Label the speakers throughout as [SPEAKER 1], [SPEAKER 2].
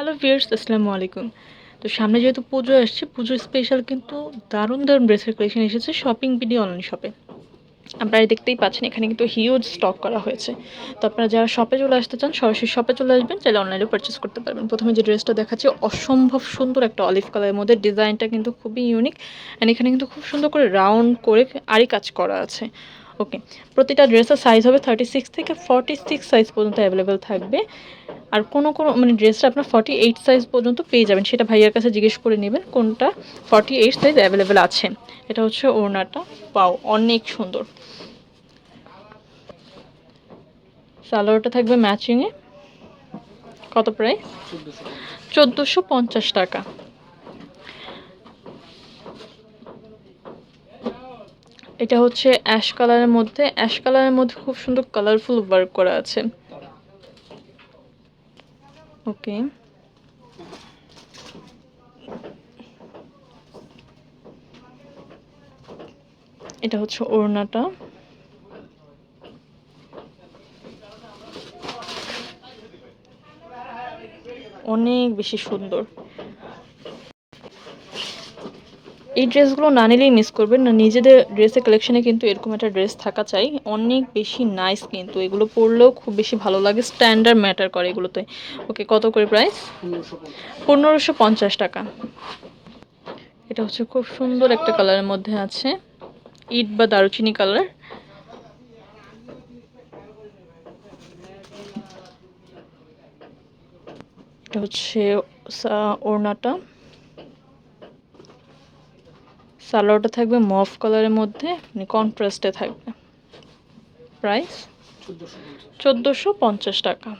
[SPEAKER 1] Hello viewers আসসালামু আলাইকুম। তো সামনে যেহেতু পুজো আসছে পুজো স্পেশাল কিন্তু দারুণ দারুণ ড্রেসের কালেকশন এসেছে শপিং বিডি অনলাইন শপে আপনারা দেখতেই পাচ্ছেন, এখানে কিন্তু হিউজ স্টক করা হয়েছে। তো আপনারা যারা শপে চলে আসতে চান, সরাসরি শপে চলে আসবেন, চাইলে অনলাইনেও পারচেস করতে পারবেন। প্রথমে যে ড্রেসটা দেখাচ্ছি, অসম্ভব সুন্দর একটা অলিভ কালারের মধ্যে। ডিজাইনটা কিন্তু খুবই ইউনিক অ্যান্ড এখানে কিন্তু খুব সুন্দর করে রাউন্ড করে আরই কাজ করা আছে। ওকে প্রতিটা ড্রেসের সাইজ হবে থার্টি সিক্স থেকে ফর্টি সিক্স সাইজ পর্যন্ত অ্যাভেলেবেল থাকবে। আর কোনো কোনো মানে ড্রেসটা আপনার ফর্টি এইট সাইজ পর্যন্ত পেয়ে যাবেন সেটা ভাইয়ার কাছে জিজ্ঞেস করে নেবেন কোনটা ফর্টি এইট সাইজ অ্যাভেলেবেল আছে। এটা হচ্ছে ওড়নাটা। পাও অনেক সুন্দর। সালোয়ারটা থাকবে ম্যাচিংয়ে কত প্রাইস চোদ্দোশো পঞ্চাশ টাকা। এটা হচ্ছে অ্যাশ কালারের মধ্যে। অ্যাশ কালারের মধ্যে খুব সুন্দর কালারফুল ওয়ার্ক করা আছে। ওকে। এটা হচ্ছে ওড়নাটা। অনেক বেশি সুন্দর। এই ড্রেসগুলো না নিলেই মিস করবেন না। নিজেদের ড্রেসের কালেকশনে কিন্তু এরকম একটা ড্রেস থাকা চাই। অনেক বেশি নাইস কিন্তু। এগুলো পরলেও খুব বেশি ভালো লাগে। স্ট্যান্ডার্ড ম্যাটার করে এগুলোতে। ওকে কত করে প্রাইস পনেরোশো পঞ্চাশ টাকা। এটা হচ্ছে খুব সুন্দর একটা কালারের মধ্যে আছে। ইট বা দারুচিনি কালার এটা হচ্ছে ওড়নাটা। সালোয়ারটা থাকবে মফ কালারের মধ্যে মানে কন্ট্রাস্টে থাকবে। প্রাইস চোদ্দোশো পঞ্চাশ টাকা।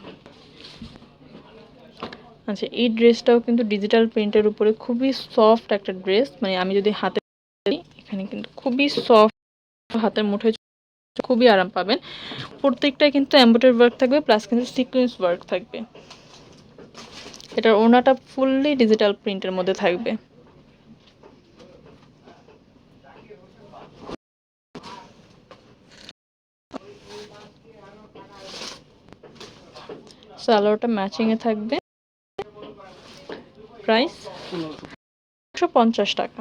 [SPEAKER 1] আচ্ছা এই ড্রেসটাও কিন্তু ডিজিটাল প্রিন্টের উপরে খুবই সফট একটা ড্রেস মানে আমি যদি হাতে এখানে কিন্তু খুবই সফট হাতের মুঠোয় খুবই আরাম পাবেন। প্রত্যেকটাই কিন্তু এম্বোটারি ওয়ার্ক থাকবে প্লাস কিন্তু সিকোয়েন্স ওয়ার্ক থাকবে। এটার ওনাটা ফুললি ডিজিটাল প্রিন্টের মধ্যে থাকবে। সালোয়ারটা ম্যাচিংয়ে থাকবে। প্রাইস একশো পঞ্চাশ টাকা।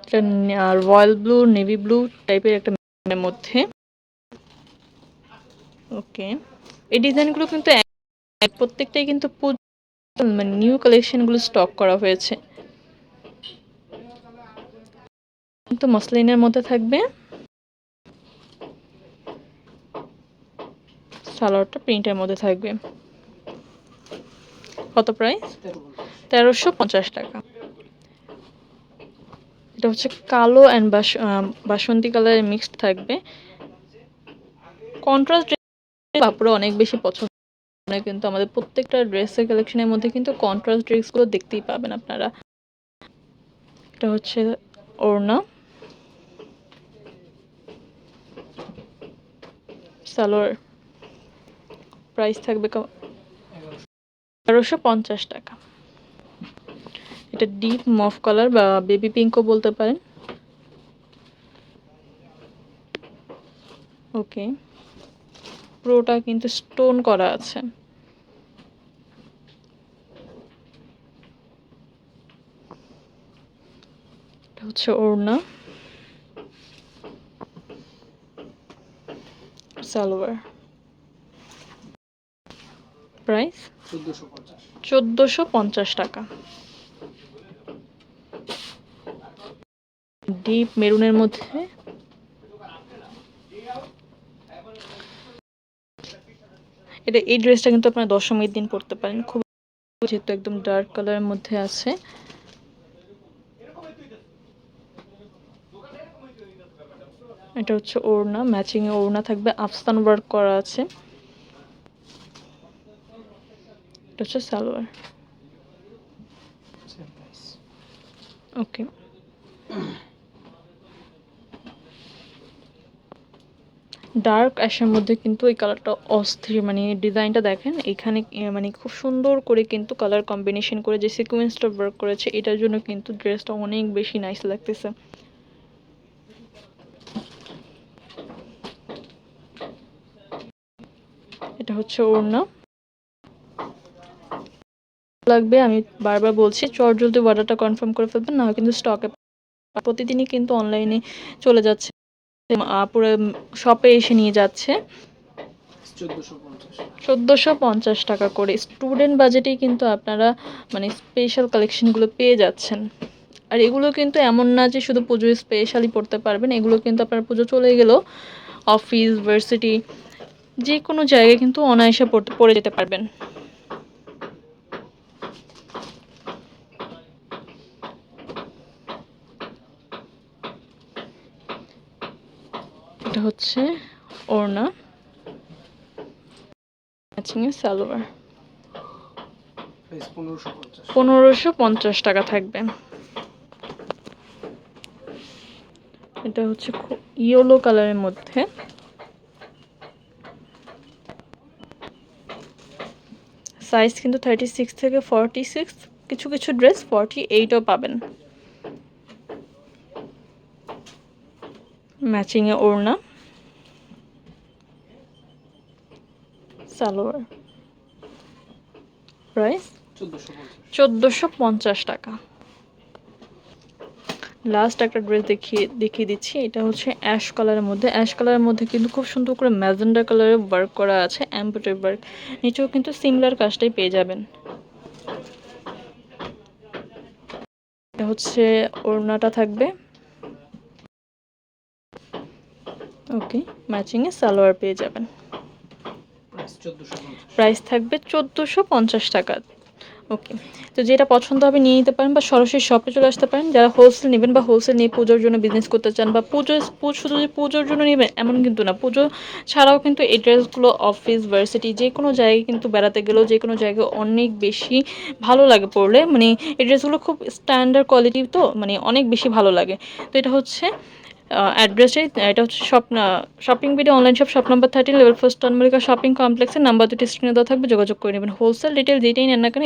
[SPEAKER 1] এটা রয়্যাল ব্লু, নেভি ব্লু টাইপের একটা মধ্যে। ওকে। এই ডিজাইনগুলো কিন্তু প্রত্যেকটাই কিন্তু মানে নিউ কালেকশনগুলো স্টক করা হয়েছে। কিন্তু মসলিনের মধ্যে থাকবে সালোয়ারটা প্রিন্টের মধ্যে থাকবে। কত প্রাইস তেরোশো পঞ্চাশ টাকা। এটা হচ্ছে কালো অ্যান্ড বাসন্তী কালারের মিক্সড থাকবে। কন্ট্রাস্ট কাপড়ে অনেক বেশি পছন্দ কিন্তু আমাদের প্রত্যেকটা ড্রেসের কালেকশনের মধ্যে কিন্তু কন্ট্রাস্ট ড্রেসগুলো দেখতেই পাবেন আপনারা। এটা হচ্ছে ওড়না। সালোয়ার। প্রাইস থাকবে তেরোশো পঞ্চাশ টাকা। এটা ডিপ মফ কালার বা বেবি পিঙ্কও বলতে পারেন। ওকে। পুরোটা কিন্তু স্টোন করা আছে। এটা হচ্ছে ওড়না। সালোয়ার প্রাইস? চোদ্দোশো পঞ্চাশ টাকা। ডিপ মেরুনের মধ্যে। এটা, এই ড্রেসটা কিন্তু আপনারা দশমীর দিন পরতে পারেন। খুব যেহেতু একদম ডার্ক কালারের মধ্যে আছে। এটা হচ্ছে ওড়না ম্যাচিং এ ওড়না থাকবে। আফসান ওয়ার্ক করা আছে। এটা হচ্ছে সালোয়ার ওকে ডার্ক অ্যাশের মধ্যে কিন্তু এই কালারটা অস্থির মানে ডিজাইনটা দেখেন, এখানে মানে খুব সুন্দর করে কিন্তু কালার কম্বিনেশন করে যে সিকোয়েন্সটা ওয়ার্ক করেছে, এটার জন্য কিন্তু ড্রেসটা অনেক বেশি নাইস লাগতেছে। এটা হচ্ছে ওড়না। লাগবে, আমি বারবার বলছি, চট জলদি অর্ডারটা কনফার্ম করে ফেলবেন, না কিন্তু স্টকে প্রতিদিনই কিন্তু অনলাইনে চলে যাচ্ছে। পুরো শপে এসে নিয়ে যাচ্ছে।
[SPEAKER 2] চোদ্দোশো পঞ্চাশ।
[SPEAKER 1] টাকা করে। স্টুডেন্ট বাজেটেই কিন্তু আপনারা মানে স্পেশাল কালেকশনগুলো পেয়ে যাচ্ছেন। আর এগুলো কিন্তু এমন না যে শুধু পুজোয় স্পেশালি পড়তে পারবেন, এগুলো কিন্তু আপনার পুজো চলে গেলেও অফিস ভার্সিটি যে কোনো জায়গায় কিন্তু অনায়াসে পড়তে, পড়ে যেতে পারবেন। হচ্ছে ওড়না ম্যাচিং এর সালোয়ার।
[SPEAKER 2] পনেরোশো পঞ্চাশ।
[SPEAKER 1] টাকা থাকবে। এটা হচ্ছে ইয়েলো কালারের মধ্যে। সাইজ কিন্তু থার্টি সিক্স থেকে ফর্টি সিক্স কিছু কিছু ড্রেস ফর্টি এইটও পাবেন। ম্যাচিংয়ে ওড়না। সালোয়ার। প্রাইস
[SPEAKER 2] চোদ্দোশো পঞ্চাশ
[SPEAKER 1] টাকা। লাস্ট একটা ড্রেস দেখিয়ে দেখিয়ে দিচ্ছি। এটা হচ্ছে অ্যাশ কালারের মধ্যে। অ্যাশ কালারের মধ্যে কিন্তু খুব সুন্দর করে ম্যাজেন্ডা কালারের ওয়ার্ক করা আছে এমব্রয়ডারি ওয়ার্ক নিচেও কিন্তু সিমিলার কাজটাই পেয়ে যাবেন। এটা হচ্ছে ওড়নাটা থাকবে। ওকে ম্যাচিংয়ে সালোয়ার পেয়ে যাবেন।
[SPEAKER 2] প্রাইস
[SPEAKER 1] থাকবে চোদ্দোশো পঞ্চাশ টাকা। ওকে তো যেটা পছন্দ হবে নিয়ে নিতে পারেন বা সরাসরি শপে চলে আসতে পারেন। যারা হোলসেল নেবেন বা হোলসেল নিয়ে পুজোর জন্য বিজনেস করতে চান বা পুজো শুধু যে পুজোর জন্য নেবেন এমন কিন্তু না। পুজো ছাড়াও কিন্তু এই ড্রেসগুলো অফিস ভার্সিটি যে কোনো জায়গায় কিন্তু বেড়াতে গেলেও যে কোনো জায়গায় অনেক বেশি ভালো লাগে পড়লে। মানে এই ড্রেসগুলো খুব স্ট্যান্ডার্ড কোয়ালিটি তো মানে অনেক বেশি ভালো লাগে। তো এটা হচ্ছে অ্যাড্রেসে এটা হচ্ছে shop shopping video online shop shop number thirteen level first টনমালিকা shopping কমপ্লেক্সের নাম্বার দুটি স্ক্রিনে দেওয়া থাকবে, যোগাযোগ করে নেবেন। হোলসেল রিটেল যেটাই নেন না কেন